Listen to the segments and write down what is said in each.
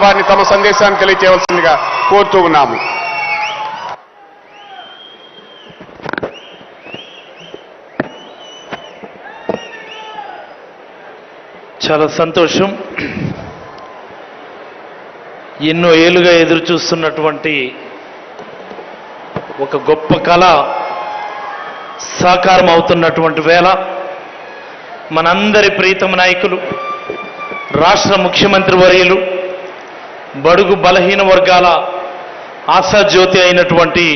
వారిని తమ సందేశాన్ని తెలియజేయవలసిందిగా కోరుతూ ఉన్నాము. చాలా సంతోషం. ఎన్నో ఏళ్ళుగా ఎదురు చూస్తున్నటువంటి ఒక గొప్ప కళ సాకారం అవుతున్నటువంటి వేళ మనందరి ప్రీతమ నాయకులు రాష్ట్ర ముఖ్యమంత్రి వర్యులు బడుగు బలహీన వర్గాల ఆశాజ్యోతి అయినటువంటి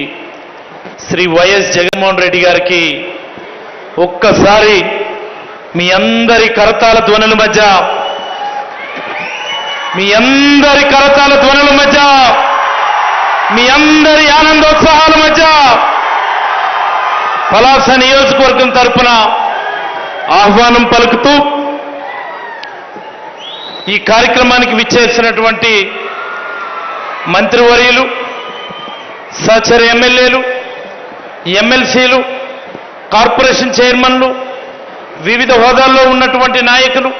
శ్రీ వైఎస్ జగన్మోహన్ రెడ్డి గారికి ఒక్కసారి మీ అందరి కరతాల ధ్వనుల మధ్య మీ అందరి కరతాల ధ్వనుల మధ్య మీ అందరి ఆనందోత్సాహాల మధ్య పలాస నియోజకవర్గం తరపున ఆహ్వానం పలుకుతూ ఈ కార్యక్రమానికి విచ్చేసినటువంటి మంత్రివర్యులు సహచర ఎమ్మెల్యేలు ఎమ్మెల్సీలు కార్పొరేషన్ చైర్మన్లు వివిధ హోదాల్లో ఉన్నటువంటి నాయకులు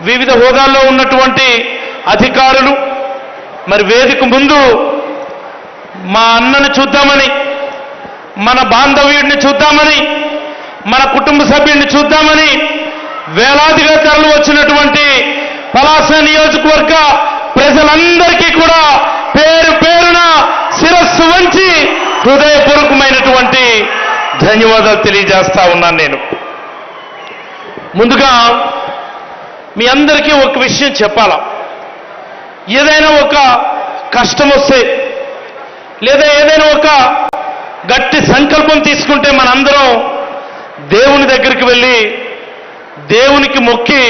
వివిధ హోదాల్లో ఉన్నటువంటి అధికారులు. మరి వేదిక ముందు మా అన్నను చూద్దామని మన బాంధవ్యుడిని చూద్దామని మన కుటుంబ సభ్యుడిని చూద్దామని వేలాదిగా తరలి వచ్చినటువంటి పలాస నియోజకవర్గ ప్రజలందరికీ కూడా శిరస్సు వంచి హృదయపూర్వకమైనటువంటి ధన్యవాదాలు తెలియజేస్తా ఉన్నాను నేను. ముందుగా మీ అందరికీ ఒక విషయం చెప్పాలా? ఏదైనా ఒక కష్టం వస్తే లేదా ఏదైనా ఒక గట్టి సంకల్పం తీసుకుంటే మనందరం దేవుని దగ్గరికి వెళ్ళి దేవునికి మొక్కి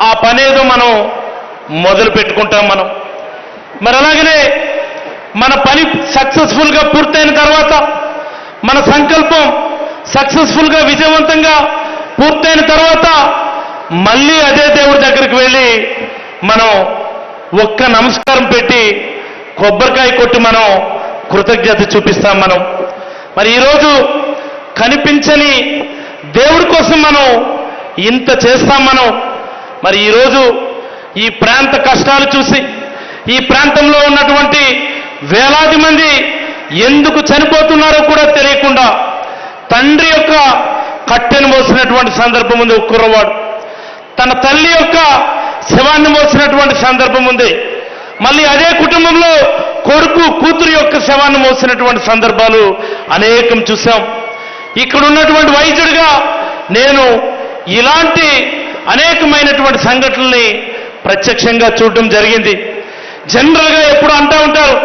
ఆ పనేదో మనం మొదలు పెట్టుకుంటాం మనం. మరి అలాగనే మన పని సక్సెస్ఫుల్గా పూర్తయిన తర్వాత మన సంకల్పం సక్సెస్ఫుల్గా విజయవంతంగా పూర్తయిన తర్వాత మళ్ళీ అదే దేవుడి దగ్గరికి వెళ్ళి మనం ఒక్క నమస్కారం పెట్టి కొబ్బరికాయ కొట్టి మనం కృతజ్ఞత చూపిస్తాం మనం. మరి ఈరోజు కనిపించని దేవుడి కోసం మనం ఇంత చేస్తాం మనం. మరి ఈరోజు ఈ ప్రాంత కష్టాలు చూసి ఈ ప్రాంతంలో ఉన్నటువంటి వేలాది మంది ఎందుకు చనిపోతున్నారో కూడా తెలియకుండా తండ్రి యొక్క కట్టెను మోసినటువంటి సందర్భం ఉంది కుర్రవాడు. తన తల్లి యొక్క శవాన్ని మోసినటువంటి సందర్భం ఉంది. మళ్ళీ అదే కుటుంబంలో కొడుకు కూతురు యొక్క శవాన్ని మోసినటువంటి సందర్భాలు అనేకం చూశాం. ఇక్కడ ఉన్నటువంటి వైద్యుడిగా నేను ఇలాంటి అనేకమైనటువంటి సంఘటనల్ని ప్రత్యక్షంగా చూడటం జరిగింది. జనరల్గా ఎప్పుడు అంటూ ఉంటారు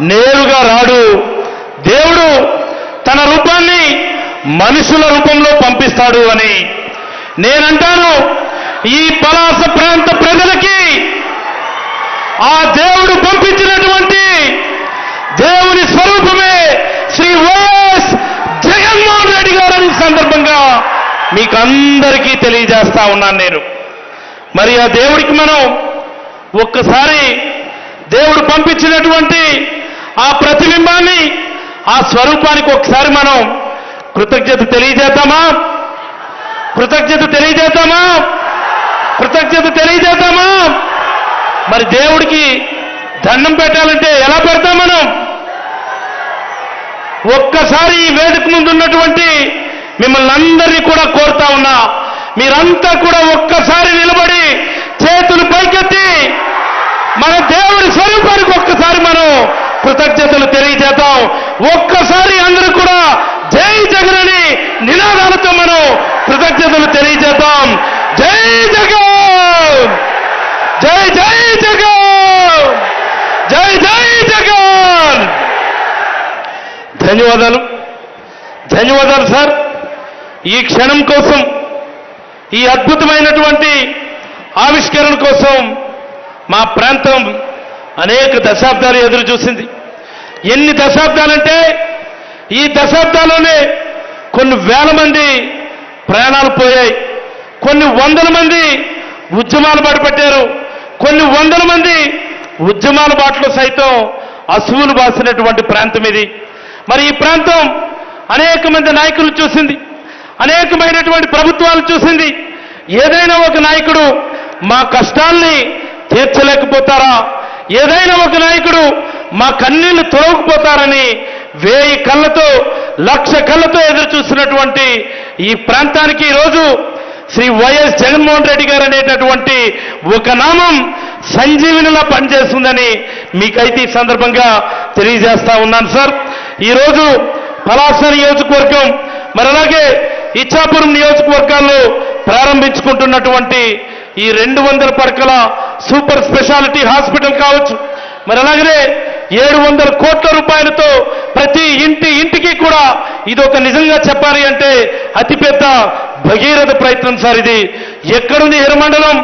నేరుగా రాడు. దేవుడు తన రూపాన్ని మనుషుల రూపంలో పంపిస్తాడు అని. నేనంటాను ఈ పలాస ప్రాంత ప్రజలకి ఆ దేవుడు పంపించినటువంటి దేవుని స్వరూపమే శ్రీ వైఎస్ జగన్మోహన్ రెడ్డి గారు సందర్భంగా మీకు అందరికీ తెలియజేస్తా ఉన్నాను నేను. మరి ఆ దేవుడికి మనం ఒక్కసారి దేవుడు పంపించినటువంటి ఆ ప్రతిబింబాన్ని ఆ స్వరూపానికి ఒకసారి మనం కృతజ్ఞత తెలియజేద్దామా? కృతజ్ఞత తెలియజేద్దామా? కృతజ్ఞత తెలియజేద్దామా? మరి దేవుడికి దండం పెట్టాలంటే ఎలా పెడతాం మనం? ఒక్కసారి ఈ వేదిక ముందు ఉన్నటువంటి మిమ్మల్ని అందరినీ కూడా కోరుతా ఉన్నా మీరంతా కూడా ఒక్కసారి నిలబడి చేతులు పైకెత్తి మన దేవుడి స్వరూపానికి ఒక్కసారి మనం కృతజ్ఞతలు తెలియజేద్దాం. ఒక్కసారి అందరూ కూడా జై జగనని నినాదాలతో మనం కృతజ్ఞతలు తెలియజేద్దాం. జై జగన్! జై జై జగన్! జై జై జగన్! ధన్యవాదాలు. ధన్యవాదాలు సార్. ఈ క్షణం కోసం ఈ అద్భుతమైనటువంటి ఆవిష్కరణ కోసం మా ప్రాంతం అనేక దశాబ్దాలు ఎదురు చూసింది ఎన్ని దశాబ్దాలంటే ఈ దశాబ్దాల్లోనే కొన్ని వేల మంది ప్రాణాలు పోయాయి. కొన్ని వందల మంది ఉద్యమాలు పడిపెట్టారు కొన్ని వందల మంది ఉద్యమాల బాటలో సైతం అసువులు బాసినటువంటి ప్రాంతం ఇది. మరి ఈ ప్రాంతం అనేక మంది నాయకులు చూసింది. అనేకమైనటువంటి ప్రభుత్వాలు చూసింది. ఏదైనా ఒక నాయకుడు మా కష్టాల్ని తీర్చలేకపోతారా? ఏదైనా ఒక నాయకుడు మా కన్నీళ్ళు తొలగిపోతారని వేయి కళ్ళతో లక్ష కళ్ళతో ఎదురు చూస్తున్నటువంటి ఈ ప్రాంతానికి ఈరోజు శ్రీ వైఎస్ జగన్మోహన్ రెడ్డి గారు అనేటటువంటి ఒక నామం సంజీవినిలా పనిచేస్తుందని మీకైతే ఈ సందర్భంగా తెలియజేస్తా ఉన్నాను సార్. ఈరోజు పలాస నియోజకవర్గం మరి అలాగే ఇచ్చాపురం నియోజకవర్గాల్లో ప్రారంభించుకుంటున్నటువంటి ఈ రెండు వందల పడకల సూపర్ స్పెషాలిటీ హాస్పిటల్ కావచ్చు. మరి అలాగనే ఏడు వందల కోట్ల రూపాయలతో ప్రతి ఇంటి ఇంటికి కూడా ఇదొక నిజంగా చెప్పాలి అంటే అతిపెద్ద భగీరథ ప్రయత్నం సార్ ఇది. ఎక్కడుంది హిరమండలం?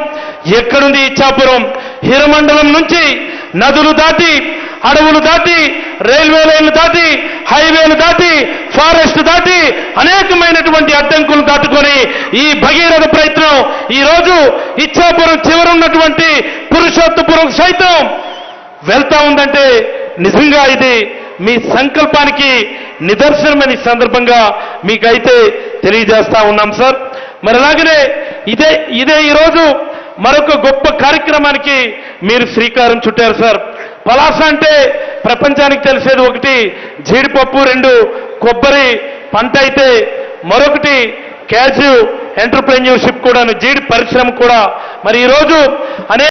ఎక్కడుంది ఇచ్చాపురం? హిరమండలం నుంచి నదులు దాటి అడవులు దాటి రైల్వే లైన్లు దాటి హైవేలు దాటి ఫారెస్ట్ దాటి అనేకమైనటువంటి అడ్డంకులు దాటుకొని ఈ భగీరథ ప్రయత్నం ఈరోజు ఇచ్చాపురం చివరున్నటువంటి పురుషోత్తపురం సైతం వెళ్తా ఉందంటే నిజంగా ఇది మీ సంకల్పానికి నిదర్శనమని సందర్భంగా మీకైతే తెలియజేస్తా ఉన్నాం సార్. మరి అలాగనే ఇదే ఇదే ఈరోజు మరొక గొప్ప కార్యక్రమానికి మీరు శ్రీకారం చుట్టారు సార్. పలాస అంటే ప్రపంచానికి తెలిసేది ఒకటి జీడిపప్పు రెండు కొబ్బరి పంట అయితే మరొకటి క్యాజు ఎంటర్ప్రెన్యూర్షిప్ కూడాను జీడి పరిశ్రమ కూడా. మరి ఈరోజు అనేక